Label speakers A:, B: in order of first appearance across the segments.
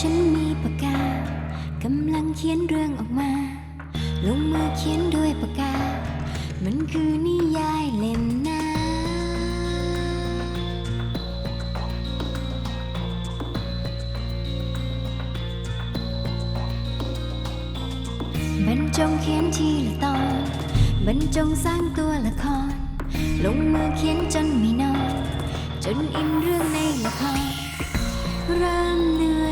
A: ฉันมีปากกากำลังเขียนเรื่องออกมา ลงมือเขียนด้วยปากกา มันคือนิยายเล่มหน้าบรรจงเขียนทีละตอน บรรจงสร้างตัวละคร ลงมือเขียนจนไม่นอน จนอินเรื่องในละครเริ่มเหนื่อย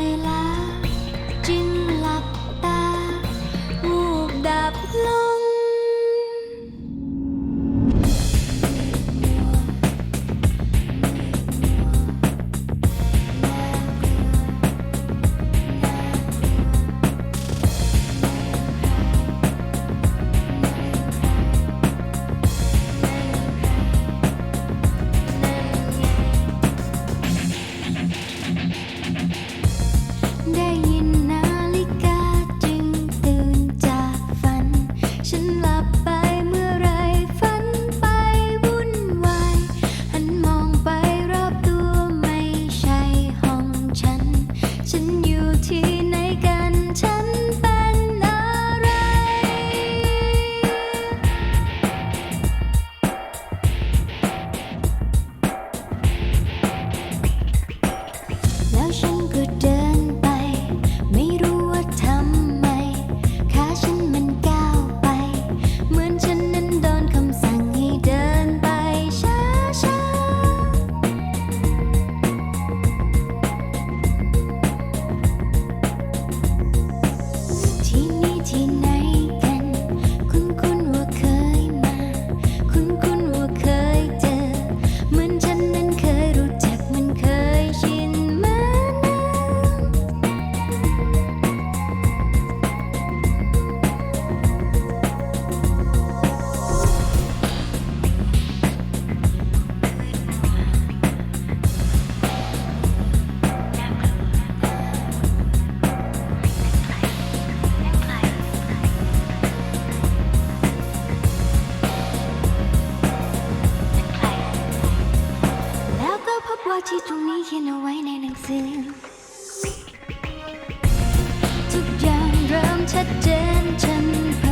A: เขียนเอาไว้ในหนังสือ ทุกอย่างเริ่มชัดเจนฉัน